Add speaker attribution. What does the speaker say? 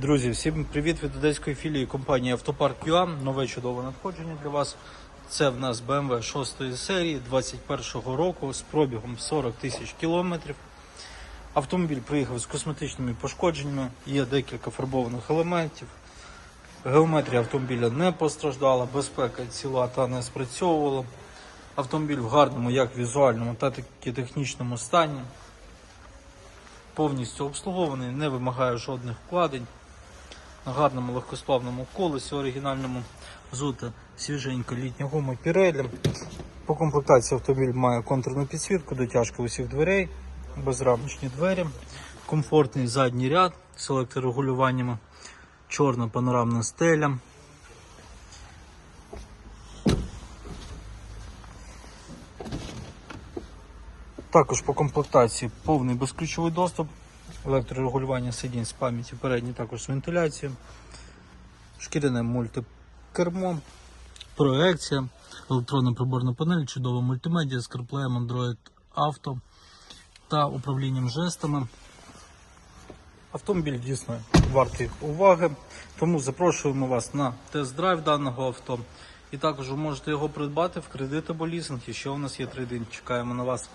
Speaker 1: Друзі, всім привіт від одеської філії компанії Автопарк ЮА. Нове чудове надходження для вас. Це в нас BMW 6 серії 21 року з пробігом 40 тисяч кілометрів. Автомобіль приїхав з косметичними пошкодженнями, є декілька фарбованих елементів. Геометрія автомобіля не постраждала, безпека ціла та не спрацьовувала. Автомобіль в гарному як візуальному, так і технічному стані. Повністю обслугований, не вимагає жодних вкладень. На гарному легкосплавному колесі оригінальному взута свіженька літня гума Pirelli. По комплектації автомобіль має контурну підсвітку, дотяжка усіх дверей, безрамочні двері, комфортний задній ряд з електрорегулюваннями, чорна панорамна стеля. Також по комплектації повний безключовий доступ, електрорегулювання сидінь з пам'яті передній також з вентиляцією, шкіряне мультикермо, проекція, електронна приборна панель, чудова мультимедіа з CarPlay, Android Auto та управлінням жестами. Автомобіль дійсно вартий уваги, тому запрошуємо вас на тест-драйв даного авто. І також ви можете його придбати в кредит або лізинг. І ще у нас є трейдинг. Чекаємо на вас.